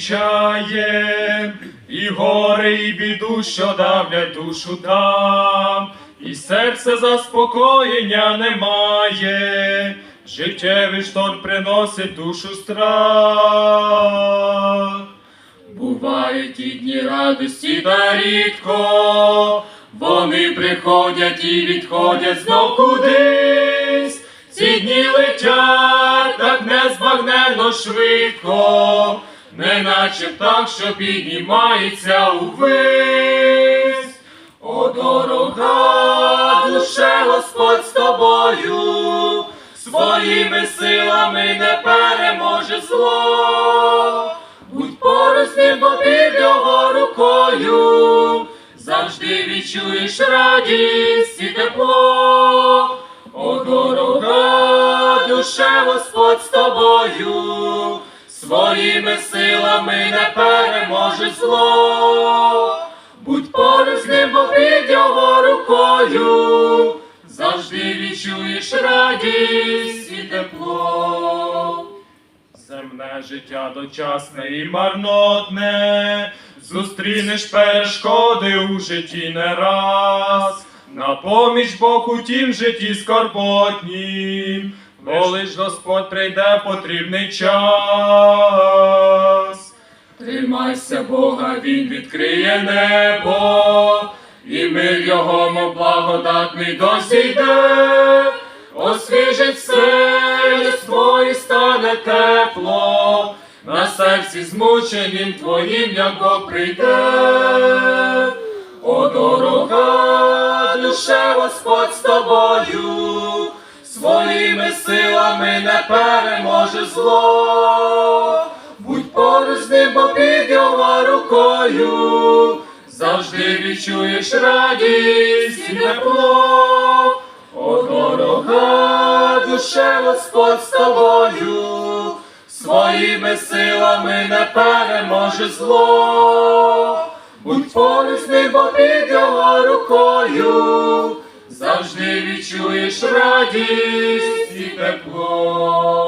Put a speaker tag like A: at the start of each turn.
A: Чає, і горе, і біду, що давлять душу там, і серце заспокоєння немає, життєвий шторм приносить душу страх. Бувають і дні радості та рідко, вони приходять і відходять знов кудись. Ці дні летять так незбагненно швидко, неначе птах, що піднімається увись. О, дорога, душе Господь з тобою, своїми силами не переможе зло. Будь поруч з бо під його рукою, завжди відчуєш радість і тепло. О, дорога, душе Господь з тобою, своїми силами не переможе зло. Будь поруч з ним, під його рукою, завжди відчуєш радість і тепло. Земне життя дочасне і марнотне, зустрінеш перешкоди у житті не раз. На поміч Бог у тім житті скорботнім, бо лиш Господь прийде потрібний час. Тримайся Бога, Він відкриє небо, і мир його, мов благодатний досійде, освіжить все і стане тепло, на серці змученім твоїм, як Бог прийде. О, дорога, душе Господь з тобою, своїми силами не переможе зло. Будь поруч з ним, бо під його рукою, завжди відчуєш радість і тепло. О, дорога, душе Господь з тобою, своїми силами не переможе зло. Будь поруч з ним, бо під його рукою, завжди відчуєш радість і тепло.